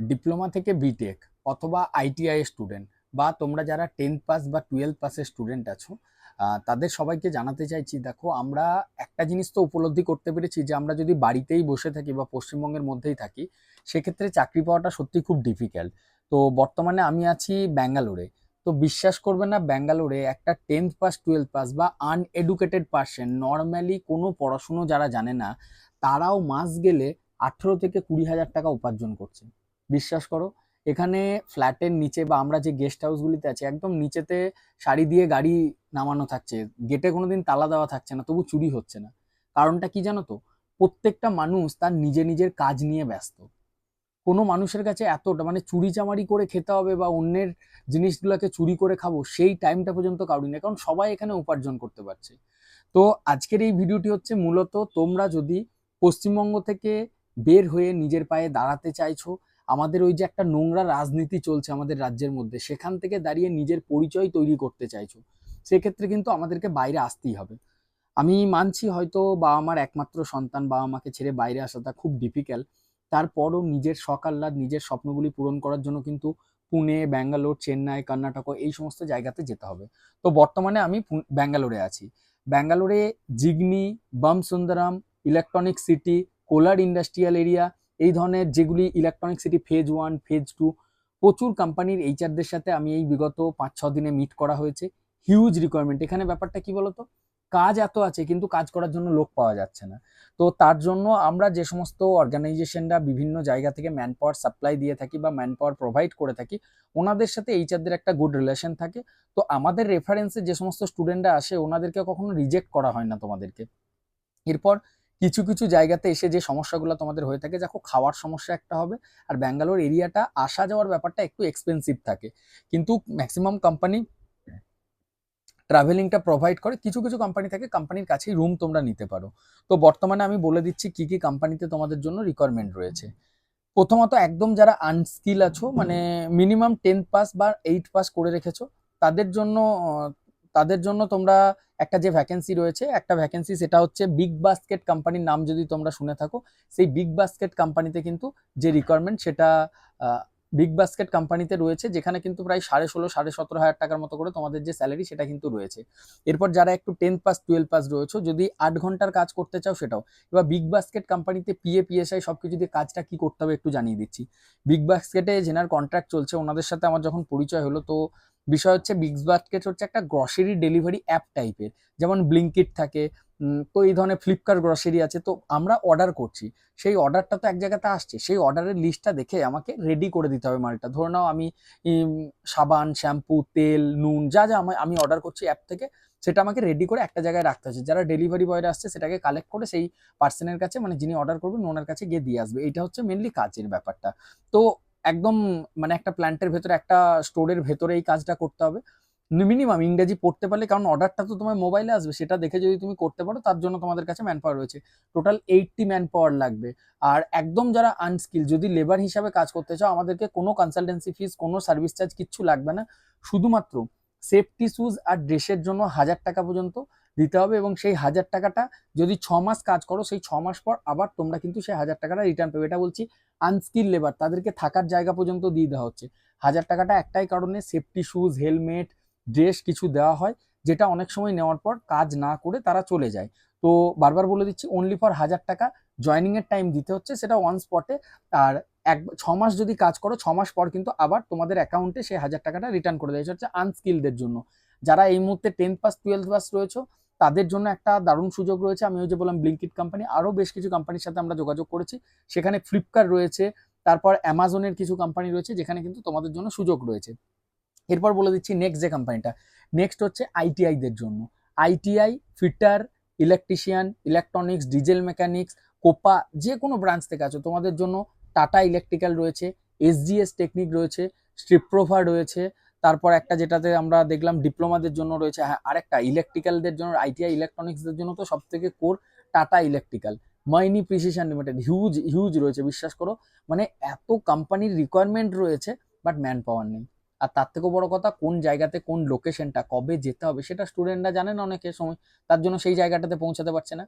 Diploma থেকে B Tech অথবা ITI student বা তোমরা যারা টেন্থ পাস বা টুয়েলভ পাসের স্টুডেন্ট আছো তাদের সবাইকে জানাতে চাইছি, দেখো আমরা একটা জিনিস তো উপলব্ধি করতে পেরেছি যে আমরা যদি বাড়িতেই বসে থাকি বা পশ্চিমবঙ্গের মধ্যেই থাকি, সেক্ষেত্রে চাকরি পাওয়াটা সত্যি খুব ডিফিকাল্ট তো বর্তমানে আমি আছি ব্যাঙ্গালোরে। তো বিশ্বাস করবে না, ব্যাঙ্গালোরে একটা টেন্থ পাস টুয়েলভ পাস বা আনএডুকেটেড পার্সন নর্মালি কোনো পড়াশুনো যারা জানে না, তারাও মাস গেলে আঠেরো থেকে কুড়ি হাজার টাকা উপার্জন করছে। বিশ্বাস করো। এখানে ফ্ল্যাটের নিচে বা আমরা যে গেস্ট হাউসগুলিতে আছি, একদম নিচেতে সারি দিয়ে গাড়ি নামানো থাকছে। গেটে কোনোদিন তালা দেওয়া থাকছে না, তবু চুরি হচ্ছে না। কারণটা কি জানো তো? প্রত্যেকটা মানুষ তার নিজে নিজের কাজ নিয়ে ব্যস্ত। কোনো মানুষের কাছে এতটা মানে চুরি চামারি করে খেতে হবে বা অন্যের জিনিসগুলোকে চুরি করে খাব, সেই টাইমটা পর্যন্ত কাউরি নেই। কারণ সবাই এখানে উপার্জন করতে পারছে। তো আজকের এই ভিডিওটি হচ্ছে মূলত তোমরা যদি পশ্চিমবঙ্গ থেকে বের হয়ে নিজের পায়ে দাঁড়াতে চাইছো আমাদের ওই যে একটা নোংরা রাজনীতি চলছে আমাদের রাজ্যের মধ্যে, সেখান থেকে দাঁড়িয়ে নিজের পরিচয় তৈরি করতে চাইছো, সেক্ষেত্রে কিন্তু আমাদেরকে বাইরে আসতেই হবে। আমি মানছি হয়তো বাবা মার একমাত্র সন্তান, বাবা মাকে ছেড়ে বাইরে আসাটা খুব ডিফিকাল্ট তারপরও নিজের আহ্লাদ, নিজের স্বপ্নগুলি পূরণ করার জন্য কিন্তু পুনে, ব্যাঙ্গালোর, চেন্নাই, কর্ণাটক এই সমস্ত জায়গাতে যেতে হবে। তো বর্তমানে আমি ব্যাঙ্গালোরে আছি। ব্যাঙ্গালোরে জিগনি বাম Sundaram electronic city Kolar industrial area এই ধরনের যেগুলি electronic city phase one phase two প্রচুর কোম্পানির এইচআরদের সাথে আমি এই বিগত পাঁচ ছ দিনে মিট করা হয়েছে। হিউজ রিকোয়ারমেন্ট এখানে ব্যাপারটা কি বলতো? কাজ এত আছে, কিন্তু কাজ করার জন্য লোক পাওয়া যাচ্ছে না। তো তার জন্য আমরা যে সমস্ত অর্গানাইজেশনরা বিভিন্ন জায়গা থেকে ম্যান পাওয়ার সাপ্লাই দিয়ে থাকি বা ম্যান পাওয়ার প্রোভাইড করে থাকি, ওনাদের সাথে এইচআরদের একটা গুড রিলেশন থাকে। তো আমাদের রেফারেন্সে যে সমস্ত স্টুডেন্টরা আসে, ওনাদেরকে কখনো রিজেক্ট করা হয় না তোমাদেরকে। এরপর কিছু কিছু জায়গাতে এসে যে সমস্যাগুলো তোমাদের হয়ে থাকে, দেখো খাওয়ার সমস্যা একটা হবে আর ব্যাঙ্গালোর এরিয়াটা আসা যাওয়ার ব্যাপারটা একটু এক্সপেন্সিভ থাকে। কিন্তু ম্যাক্সিমাম কোম্পানি ট্রাভেলিংটা প্রোভাইড করে, কিছু কিছু কোম্পানি থাকে কোম্পানির কাছেই রুম তোমরা নিতে পারো। তো বর্তমানে আমি বলে দিচ্ছি কি কি কোম্পানিতে তোমাদের জন্য রিকোয়ারমেন্ট রয়েছে। প্রথমত একদম যারা আনস্কিল আছো মানে মিনিমাম টেন্থ পাস বা এইট পাস করে রেখেছো, তাদের জন্য তাদের জন্য তোমরা একটা যে ভ্যাকেন্সি রয়েছে, একটা ভ্যাকেন্সি সেটা হচ্ছে বিগ বাস্কেট কোম্পানির নাম যদি তোমরা শুনে থাকো, সেই বিগ বাস্কেট কোম্পানিতে কিন্তু যে রিকোয়ারমেন্ট সেটা বিগ বাস্কেট কোম্পানিতে রয়েছে, যেখানে কিন্তু প্রায় সাড়ে ষোলো, সাড়ে সতেরো হাজার টাকার মতো করে তোমাদের যে স্যালারি সেটা কিন্তু রয়েছে। এরপর যারা একটু টেন্থ পাস টুয়েলভ পাস রয়েছে, যদি আট ঘণ্টার কাজ করতে চাও সেটাও। এবার বিগ বাস্কেট কোম্পানিতে পিএ পিএসআই সব কিছু দিয়ে কাজটা কি করতে হবে একটু জানিয়ে দিচ্ছি। বিগ বাস্কেটে যেনার কন্ট্রাক্ট চলছে, ওনাদের সাথে আমার যখন পরিচয় হলো, তো বিষয় হচ্ছে বিগ বাস্কেট হচ্ছে একটা গ্রসারি ডেলিভারি অ্যাপ টাইপের যেমন ব্লিঙ্কিট থাকে তো এই ধরনের ফ্লিপকার্ট গ্রসারি আছে, তো আমরা অর্ডার করছি। সেই অর্ডারটা তো এক জায়গাতে আসছে। সেই অর্ডারের লিস্টটা দেখে আমাকে রেডি করে দিতে হবে মালটা। ধরে নাও আমি সাবান শ্যাম্পু তেল, নুন, যা যা আমি অর্ডার করছি অ্যাপ থেকে, সেটা আমাকে রেডি করে একটা জায়গায় রাখতে হচ্ছে। যারা ডেলিভারি বয়রা আসছে, সেটাকে কালেক্ট করে সেই পার্সনের কাছে মানে যিনি অর্ডার করবেন ওনার কাছে গিয়ে দিয়ে আসবে। এটা হচ্ছে মেনলি কাজের ব্যাপারটা। তো একদম মানে একটা প্ল্যান্টের ভেতরে, একটা স্টোরের ভেতরে এই কাজটা করতে হবে। মিনিমাম ইংরেজি পড়তে পারলে, কারণ অর্ডারটা তো তোমার মোবাইলে আসবে, সেটা দেখে যদি তুমি করতে পারো, তার জন্য তোমাদের কাছে ম্যান পাওয়ার রয়েছে। টোটাল এইটটি ম্যান পাওয়ার লাগবে। আর একদম যারা আনস্কিল যদি লেবার হিসাবে কাজ করতে চাও, আমাদেরকে কোনো কনসালটেন্সি ফিস কোনো সার্ভিস চার্জ কিচ্ছু লাগবে না। শুধুমাত্র সেফটি শুজ আর ড্রেসের জন্য হাজার টাকা পর্যন্ত দিতে হবে এবং সেই হাজার টাকাটা যদি ছ মাস কাজ করো, সেই ছ মাস পর আবার তোমরা কিন্তু সেই হাজার টাকাটা রিটার্ন পাবে। এটা বলছি আনস্কিল লেবার তাদেরকে থাকার জায়গা পর্যন্ত দিয়ে দেওয়া হচ্ছে। হাজার টাকাটা একটাই কারণে সেফটি শুজ হেলমেট ড্রেস কিছু দেওয়া হয়, যেটা অনেক সময় নেওয়ার পর কাজ না করে তারা চলে যায়। তো বারবার বলে দিচ্ছি অনলি ফর হাজার টাকা জয়নিং এর টাইম দিতে হচ্ছে, সেটা ওয়ান স্পটে আর এক, ছ মাস যদি কাজ করো, ছ মাস পর কিন্তু আবার তোমাদের অ্যাকাউন্টে সেই হাজার টাকাটা রিটার্ন করে দেয় হচ্ছে আনস্কিলদের জন্য। যারা এই মুহূর্তে টেন্থ পাস টুয়েলভ পাস রয়েছে তাদের জন্য একটা দারুণ সুযোগ রয়েছে। আমি ওই যে বললাম ব্লিঙ্কিট কোম্পানি আরও বেশ কিছু কোম্পানির সাথে আমরা যোগাযোগ করেছি। সেখানে ফ্লিপকার্ট রয়েছে, তারপর অ্যামাজনের কিছু কোম্পানি রয়েছে, যেখানে কিন্তু তোমাদের জন্য সুযোগ রয়েছে। এরপর বলে দিচ্ছি নেক্সট যে কোম্পানিটা নেক্সট হচ্ছে আইটিআইদের জন্য। ITI fitter electrician electronics diesel mechanics COPA যে কোনো ব্রাঞ্চ থেকে আছো, তোমাদের জন্য টাটা ইলেকট্রিক্যাল রয়েছে এসজিএস টেকনিক রয়েছে স্ট্রিপ্রোভা রয়েছে তারপর একটা যেটাতে আমরা দেখলাম ডিপ্লোমাদের জন্য রয়েছে হ্যাঁ আরেকটা ইলেকট্রিক্যালদের জন্য আইটিআই ইলেকট্রনিক্সদের জন্য তো সব থেকে core Tata electrical. Maini precision limited, huge huge রয়েছে, বিশ্বাস করো। মানে এত কোম্পানির রিকোয়ারমেন্ট রয়েছে বাট ম্যান পাওয়ার নেই। আর তার থেকেও বড় কথা, কোন জায়গাতে কোন লোকেশনটা কবে যেতে হবে, সেটা স্টুডেন্টরা জানে না অনেকের সময়, তার জন্য সেই জায়গাটাতে পৌঁছাতে পারছে না।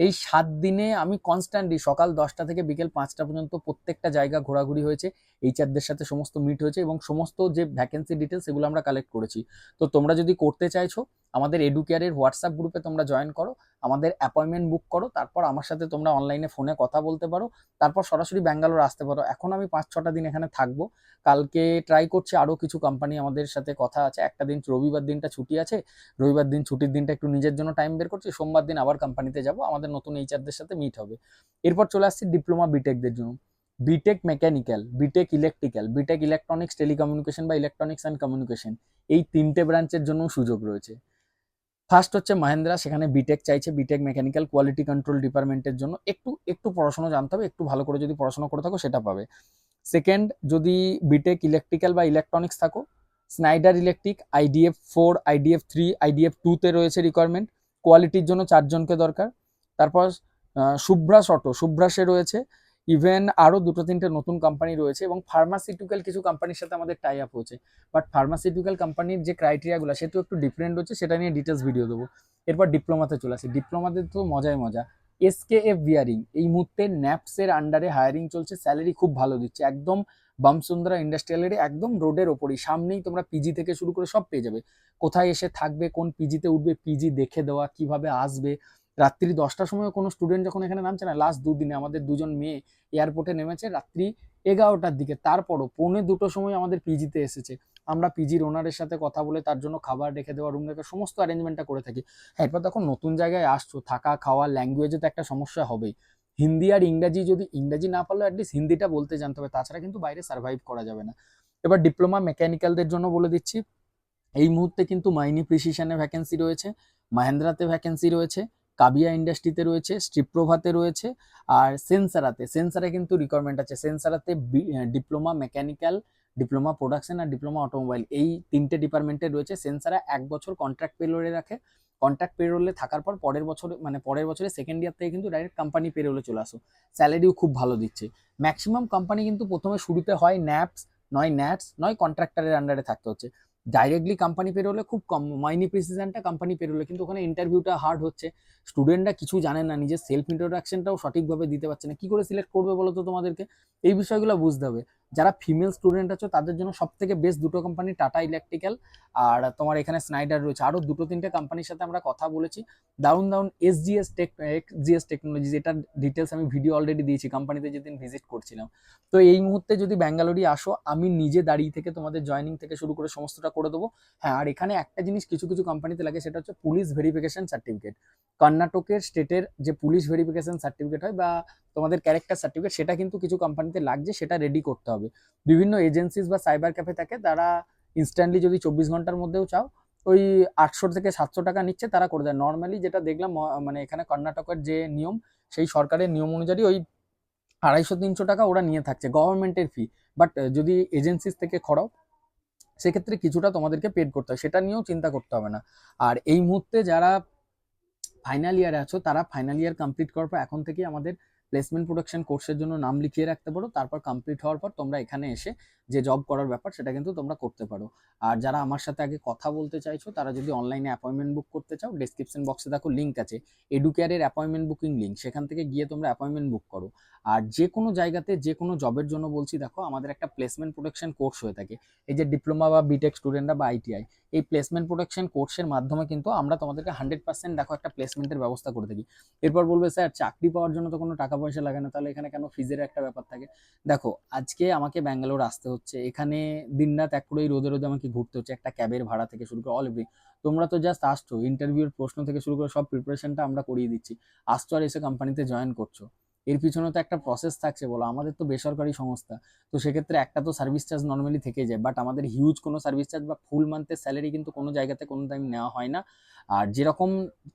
এই সাত দিনে আমি কনস্ট্যান্টলি সকাল দশটা থেকে বিকেল পাঁচটা পর্যন্ত প্রত্যেকটা জায়গা ঘোরাঘুরি হয়েছে। এইচআরদের সাথে সমস্ত মিট হয়েছে এবং সমস্ত যে ভ্যাকেন্সি ডিটেলস সেগুলো আমরা কালেক্ট করেছি। তো তোমরা যদি করতে চাইছো আমাদের এডুকেয়ারের হোয়াটসঅ্যাপ গ্রুপে তোমরা জয়েন করো, আমাদের অ্যাপয়েন্টমেন্ট বুক করো, তারপর আমার সাথে তোমরা অনলাইনে ফোনে কথা বলতে পারো, তারপর সরাসরি ব্যাঙ্গালোর আসতে পারো। এখন আমি পাঁচ ছটা দিন এখানে থাকব। কালকে ট্রাই করছি আরও কিছু কোম্পানি আমাদের সাথে কথা আছে। একটা দিন রবিবার দিনটা ছুটি আছে, রবিবার দিন ছুটির দিনটা একটু নিজের জন্য টাইম বের করছি, সোমবার দিন আবার কোম্পানিতে যাব, আমাদের নতুন এইচআরদের সাথে মিট হবে। এরপর চলে আসছি ডিপ্লোমা বিটেকদের জন্য। BTech mechanical BTech electrical BTech electronics telecommunication বা ইলেকট্রনিক্স অ্যান্ড কমিউনিকেশন এই তিনটে ব্রাঞ্চের জন্য সুযোগ রয়েছে। ফার্স্ট হচ্ছে মহেন্দ্রা, সেখানে বিটেক চাইছে বিটেক মেকানিক্যাল কোয়ালিটি কন্ট্রোল ডিপার্টমেন্টের জন্য। একটু একটু পড়াশোনা জানতে হবে, একটু ভালো করে যদি পড়াশোনা করে থাকো সেটা পাবে। সেকেন্ড যদি বিটেক ইলেকট্রিক্যাল বা ইলেকট্রনিক্স থাকো Schneider electric IDF four IDF three IDF টুতে রয়েছে রিকোয়ারমেন্ট কোয়ালিটির জন্য চারজনকে দরকার। তারপর সুব্রাস অটো শুভ্রাসে রয়েছে। ইভেন আরও দুটো তিনটে নতুন কোম্পানি রয়েছে এবং ফার্মাসিউটিক্যাল কিছু কোম্পানির সাথে আমাদের টাই আপ হয়েছে। বাট ফার্মাসিউটিক্যাল কোম্পানির যে ক্রাইটেরিয়াগুলো সেটা একটু ডিফারেন্ট হচ্ছে, সেটা নিয়ে ডিটেলস ভিডিও দেবো। এরপর ডিপ্লোমাতে চলে আসি। ডিপ্লোমাতে তো মজাই মজা। এসকে এফ বিয়ারিং এই মুহূর্তে ন্যাপসের আন্ডারে হায়ারিং চলছে স্যালারি খুব ভালো দিচ্ছে। একদম বামসুন্দরা ইন্ডাস্ট্রিয়ালের একদম রোডের ওপরই। সামনেই তোমরা পিজি থেকে শুরু করে সব পেয়ে যাবে। কোথায় এসে থাকবে, কোন পিজিতে উঠবে পিজি দেখে দেওয়া, কীভাবে আসবে রাত্রি দশটার সময় কোনো স্টুডেন্ট যখন এখানে নামছে না লাস্ট দুদিনে আমাদের দুজন মেয়ে এয়ারপোর্টে নেমেছে রাত্রি এগারোটার দিকে। তারপরও পৌনে দুটো সময় আমাদের পিজিতে এসেছে। আমরা পিজির ওনারের সাথে কথা বলে তার জন্য খাবার রেখে দেওয়া রুম রেখে সমস্ত অ্যারেঞ্জমেন্টটা করে থাকি। হ্যাঁ এরপর তখন নতুন জায়গায় আসছো, থাকা, খাওয়া ল্যাঙ্গুয়েজে তো একটা সমস্যা হবেই। হিন্দি আর ইংরাজি যদি, ইংরাজি না পারলেও অ্যাটলিস্ট হিন্দিটা বলতে জানতে হবে, তাছাড়া কিন্তু বাইরে সার্ভাইভ করা যাবে না। এবার ডিপ্লোমা মেকানিক্যালদের জন্য বলে দিচ্ছি। এই মুহূর্তে কিন্তু মাইনি প্রিসিশনে ভ্যাকেন্সি রয়েছে, মাহেন্দ্রাতে ভ্যাকেন্সি রয়েছে। কাবিয়া ইন্ডাস্ট্রিতে রয়েছে স্ট্রিপ্রোভাতে রয়েছে আর সেন্সারাতে। সেন্সারে কিন্তু রিকোয়ারমেন্ট আছে। সেন্সারাতে ডিপ্লোমা মেকানিক্যাল ডিপ্লোমা প্রোডাকশন আর ডিপ্লোমা অটোমোবাইল এই তিনটে ডিপার্টমেন্টে রয়েছে। সেন্সারা এক বছর কন্ট্রাক্ট পেরোলে রাখে। কন্ট্রাক্ট পেরোলে থাকার পর পরের বছর মানে পরের বছরে সেকেন্ড ইয়ার থেকে কিন্তু ডাইরেক্ট কোম্পানি পেরোলে চলে আসো। স্যালারিও খুব ভালো দিচ্ছে। ম্যাক্সিমাম কোম্পানি কিন্তু প্রথমে শুরুতে হয় ন্যাপস নয় ন্যাটস নয় কন্ট্রাক্টারের আন্ডারে থাকতে হচ্ছে। ডাইরেক্টলি কোম্পানি পেরোলে খুব কম, মাইনি প্রিসিশনটা কোম্পানি পেরোলে। কিন্তু ওখানে ইন্টারভিউটা হার্ড হচ্ছে। স্টুডেন্টরা কিছু জানে না, নিজের সেলফ ইন্ট্রোডাকশনটাও সঠিকভাবে দিতে পারছে না। কি করে সিলেক্ট করবে বলো তো তোমাদেরকে? এই বিষয়গুলো বুঝতে হবে। যারা ফিমেল স্টুডেন্ট আছো, তাদের জন্য সব থেকে বেস্ট দুটো কোম্পানি টাটা ইলেকট্রিক্যাল আর তোমার এখানে স্নাইডার রয়েছে। আরও দুটো তিনটে কোম্পানির সাথে আমরা কথা বলেছি। দারুণ দারুণ এসজিএস টেক এক্সজিএস টেকনোলজি যেটার ডিটেলস আমি ভিডিও অলরেডি দিয়েছি কোম্পানিতে যেদিন ভিজিট করছিলাম। তো এই মুহূর্তে যদি ব্যাঙ্গালোরই আসো, আমি নিজে দাঁড়িয়ে থেকে তোমাদের জয়নিং থেকে শুরু করে সমস্তটা করে দেবো। হ্যাঁ আর এখানে একটা জিনিস কিছু কিছু কোম্পানিতে লাগে, সেটা হচ্ছে পুলিশ ভেরিফিকেশন সার্টিফিকেট কর্ণাটকের স্টেটের যে পুলিশ ভেরিফিকেশন সার্টিফিকেট হয় বা তোমাদের ক্যারেক্টার সার্টিফিকেট সেটা কিন্তু কিছু কোম্পানিতে লাগছে, সেটা রেডি করতে হবে। বিভিন্ন এজেন্সিস বা সাইবার ক্যাফে থাকে, তারা ইনস্ট্যান্টলি যদি চব্বিশ ঘণ্টার মধ্যেও চাও, ওই আটশো থেকে সাতশো টাকা নিচ্ছে, তারা করে দেয়। নর্মালি যেটা দেখলাম মানে এখানে কর্ণাটকের যে নিয়ম, সেই সরকারের নিয়ম অনুযায়ী ওই আড়াইশো তিনশো টাকা ওরা নিয়ে থাকছে গভর্নমেন্টের ফি বাট যদি এজেন্সিস থেকে খড়াও সেক্ষেত্রে কিছুটা তোমাদেরকে পেড করতে হয়, সেটা নিয়েও চিন্তা করতে হবে না। আর এই মুহূর্তে যারা ফাইনাল ইয়ারে আছো, তারা ফাইনাল ইয়ার কমপ্লিট করার পর এখন থেকে আমাদের প্লেসমেন্ট প্রোডাকশন কোর্সের জন্য নাম লিখিয়ে রাখতে পারো, তারপর কমপ্লিট হওয়ার পর তোমরা এখানে এসে যে জব করার ব্যাপার সেটা কিন্তু তোমরা করতে পারো। আর যারা আমার সাথে আগে কথা বলতে চাইছো, তারা যদি অনলাইনে অ্যাপয়েন্টমেন্ট বুক করতে চাও ডেসক্রিপশন বক্সে দেখো লিঙ্ক আছে। এডুকেয়ারের অ্যাপয়েন্টমেন্ট বুকিং লিঙ্ক সেখান থেকে গিয়ে তোমরা অ্যাপয়েন্টমেন্ট বুক করো। আর যে কোনো জায়গাতে, যে কোনো জবের জন্য বলছি, দেখো, আমাদের একটা প্লেসমেন্ট প্রোটেকশন কোর্স হয়ে থাকে। এই যে ডিপ্লোমা বা বিটেক স্টুডেন্টরা বা আইটিআই এই প্লেসমেন্ট প্রোটেকশন কোর্সের মাধ্যমে কিন্তু আমরা তোমাদেরকে হান্ড্রেড পার্সেন্ট দেখো একটা প্লেসমেন্টের ব্যবস্থা করে থাকি। এরপর বলবে, স্যার, চাকরি পাওয়ার জন্য তো কোনো টাকা পয়সা লাগে না, তাহলে এখানে কেন ফিজের একটা ব্যাপার থাকে? দেখো, আজকে আমাকে ব্যাঙ্গালোর আসতে হচ্ছে, এখানে দিনরাত এক করে রোদে রোদে আমাকে ঘুরতে হচ্ছে, একটা ক্যাবের ভাড়া থেকে শুরু করে অল তোমরা তো জাস্ট আসছো ইন্টারভিউর প্রশ্ন থেকে শুরু করে সব প্রিপারেশনটা আমরা করিয়ে দিচ্ছি। আসছো আর এসে কোম্পানিতে জয়েন করছ। এর পিছনে তো একটা প্রসেস থাকছে বলো, আমাদের তো বেসরকারি সংস্থা, তো সেক্ষেত্রে একটা তো সার্ভিস চার্জ নর্মালি থেকে যায় বাট আমাদের হিউজ কোনো সার্ভিস চার্জ বা ফুল মান্থের স্যালারি কিন্তু কোনো জায়গাতে কোনো টাইম নেওয়া হয় না। আর যেরকম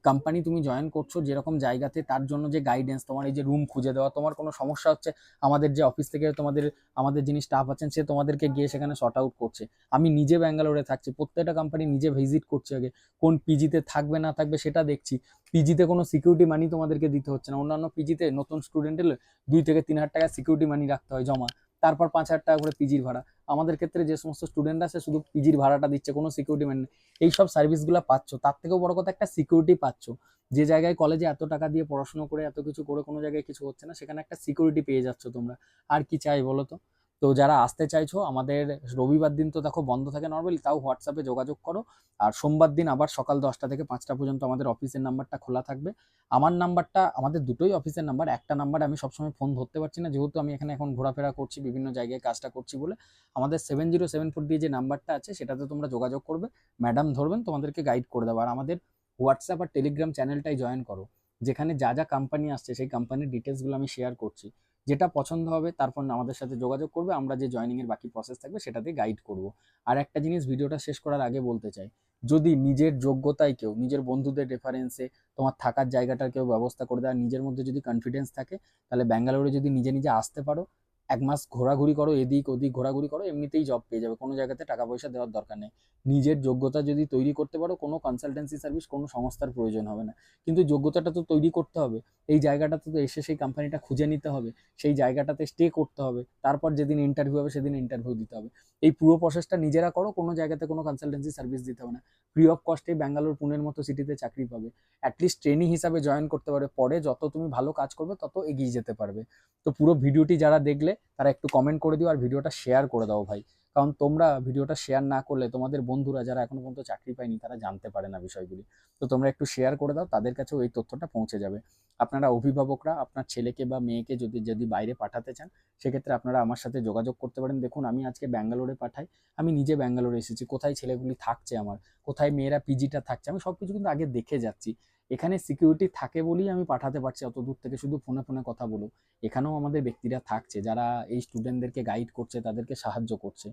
কোম্পানি তুমি জয়েন করছ, যেরকম জায়গাতে তার জন্য যে গাইডেন্স তোমার এই যে রুম খুঁজে দেওয়া, তোমার কোনো সমস্যা হচ্ছে, আমাদের যে অফিস থেকে তোমাদের, আমাদের যিনি স্টাফ আছেন, সে তোমাদেরকে গিয়ে সেখানে শর্ট আউট করছে। আমি নিজে ব্যাঙ্গালোরে থাকছি, প্রত্যেকটা কোম্পানি নিজে ভিজিট করছে আগে, কোন পিজিতে থাকবে, না থাকবে, সেটা দেখছি। পিজিতে কোনো সিকিউরিটি মানি তোমাদেরকে দিতে হচ্ছে না। অন্যান্য পিজিতে নতুন স্টুডেন্ট এলে দুই থেকে তিন হাজার টাকা সিকিউরিটি মানি রাখতে হয় জমা। তারপর পাঁচ হাজার টাকা করে পিজির ভাড়া। আমাদের ক্ষেত্রে যে সমস্ত স্টুডেন্ট আছে শুধু পিজির ভাড়াটা দিচ্ছে, কোনো সিকিউরিটি ম্যান এই সব সার্ভিসগুলো পাচ্ছ। তার থেকেও বড় কথা একটা সিকিউরিটি পাচ্ছ। যে জায়গায় কলেজে এত টাকা দিয়ে পড়াশোনা করে, এত কিছু করে কোনো জায়গায় কিছু হচ্ছে না, সেখানে একটা সিকিউরিটি পেয়ে যাচ্ছ তোমরা। আর কি চাই বলো তো? তো যারা আসতে চাইছো, আমাদের রবিবার দিন তো দেখো বন্ধ থাকে নর্মালি তাও হোয়াটসঅ্যাপে যোগাযোগ করো। আর সোমবার দিন আবার সকাল দশটা থেকে পাঁচটা পর্যন্ত আমাদের অফিসের নাম্বারটা খোলা থাকবে। আমার নাম্বারটা আমাদের দুটোই অফিসের নাম্বার একটা নাম্বার আমি সবসময় ফোন ধরতে পারছি না। যেহেতু আমি এখানে এখন ঘোরাফেরা করছি, বিভিন্ন জায়গায় কাজটা করছি বলে, আমাদের সেভেন জিরো সেভেন ফোর দিয়ে যে নাম্বারটা আছে, সেটাতে তোমরা যোগাযোগ করবে। ম্যাডাম ধরবেন, তোমাদেরকে গাইড করে দেবো। আর আমাদের হোয়াটসঅ্যাপ আর টেলিগ্রাম চ্যানেলটাই জয়েন করো। যেখানে যা যা কোম্পানি আসছে, সেই কোম্পানির ডিটেলসগুলো আমি শেয়ার করছি। যেটা পছন্দ হবে তারপর আমাদের সাথে যোগাযোগ করবে, আমরা যে জয়েনিং এর বাকি প্রসেস থাকবে সেটাতে গাইড করব। আর একটা জিনিস ভিডিওটা শেষ করার আগে বলতে চাই, যদি নিজের যোগ্যতায় কেউ, নিজের বন্ধুদের রেফারেন্সে তোমার থাকার জায়গাটার কেউ ব্যবস্থা করে দেয় নিজের মধ্যে যদি কনফিডেন্স থাকে, তাহলে ব্যাঙ্গালোরে যদি নিজে নিজে আসতে পারো এক মাস ঘোরাঘুরি করো, এদিক ওদিক ঘোরাঘুরি করো, এমনিতেই জব পেয়ে যাবে। কোনো জায়গাতে টাকা পয়সা দেওয়ার দরকার নেই। নিজের যোগ্যতা যদি তৈরি করতে পারো, কোনো কনসালটেন্সি সার্ভিস কোনো সংস্থার প্রয়োজন হবে না। কিন্তু যোগ্যতাটা তো তৈরি করতে হবে। এই জায়গাটাতে তো এসে সেই কোম্পানিটা খুঁজে নিতে হবে। সেই জায়গাটাতে স্টে করতে হবে। তারপর যেদিন ইন্টারভিউ হবে, সেদিন ইন্টারভিউ দিতে হবে। এই পুরো প্রসেসটা নিজেরা করো, কোনো জায়গাতে কোনো কনসালটেন্সি সার্ভিস দিতে হবে না। ফ্রি অফ কস্টে ব্যাঙ্গালোর পুনের মতো সিটিতে চাকরি পাবে। অ্যাটলিস্ট ট্রেনিং হিসাবে জয়েন করতে পারবে। পরে যত তুমি ভালো কাজ করবে, তত এগিয়ে যেতে পারবে। তো পুরো ভিডিওটি যারা দেখলে তারা একটু কমেন্ট করে দিও আর ভিডিওটা শেয়ার করে দাও ভাই। কারণ তোমরা ভিডিওটা শেয়ার না করলে তোমাদের বন্ধুরা যারা এখনও পর্যন্ত চাকরি পায়নি তারা জানতে পারে না বিষয়গুলি। তো তোমরা একটু শেয়ার করে দাও, তাদের কাছেও এই তথ্যটা পৌঁছে যাবে। আপনারা অভিভাবকরা, আপনার ছেলেকে বা মেয়েকে যদি যদি বাইরে পাঠাতে চান, সেক্ষেত্রে আপনারা আমার সাথে যোগাযোগ করতে পারেন। দেখুন, আমি আজকে ব্যাঙ্গালোরে পাঠাই, আমি নিজে ব্যাঙ্গালোরে এসেছি। কোথায় ছেলেগুলি থাকছে আমার? কোথায় মেয়েরা পিজিটা থাকছে? আমি সব কিছু কিন্তু আগে দেখে যাচ্ছি। এখানে সিকিউরিটি থাকে বলেই আমি পাঠাতে পারছি, অত দূর থেকে শুধু ফোনে ফোনে কথা বলো এখানেও আমাদের ব্যক্তিরা থাকছে, যারা এই স্টুডেন্টদেরকে গাইড করছে, তাদেরকে সাহায্য করছে।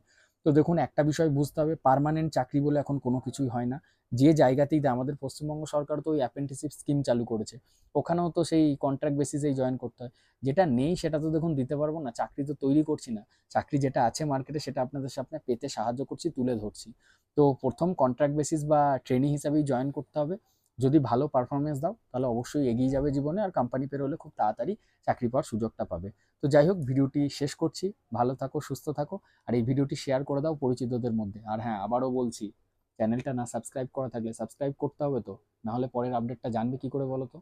তো দেখুন, একটা বিষয় বুঝতে হবে পার্মানেন্ট চাকরি বলে এখন কোনো কিছুই হয় না। যে জায়গাতেই আমাদের পশ্চিমবঙ্গ সরকার তো ওই অ্যাপ্রেন্টিসিপ স্কিম চালু করেছে। ওখানেও তো সেই কন্ট্রাক্ট বেসিসেই জয়েন করতে হয়। যেটা নেই, সেটা তো দেখুন দিতে পারব না, চাকরি তো তৈরি করছি না। চাকরি যেটা আছে মার্কেটে সেটা আপনাদের সামনে পেতে সাহায্য করছি, তুলে ধরছি। তো প্রথম কন্ট্রাক্ট বেসিস বা ট্রেনিং হিসাবেই জয়েন করতে হবে। যদি ভালো পারফরমেন্স দাও, তাহলে অবশ্যই এগিয়ে যাবে জীবনে আর কোম্পানি পেরোলে খুব তাড়াতাড়ি চাকরি পাওয়ার সুযোগটা পাবে। তো যাই হোক, ভিডিওটি শেষ করছি। ভালো থাকো, সুস্থ থাকো আর এই ভিডিওটি শেয়ার করে দাও পরিচিতদের মধ্যে। আর হ্যাঁ আবারও বলছি চ্যানেলটা না সাবস্ক্রাইব করা থাকলে সাবস্ক্রাইব করতে হবে তো, নাহলে পরের আপডেটটা জানবে কি করে বলো তো?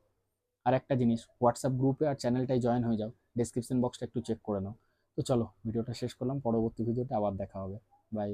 আর একটা জিনিস হোয়াটসঅ্যাপ গ্রুপে আর চ্যানেলটাই জয়েন হয়ে যাও ডেসক্রিপশন বক্সটা একটু চেক করে নাও। তো চলো, ভিডিওটা শেষ করলাম, পরবর্তী ভিডিওতে আবার দেখা হবে। বাই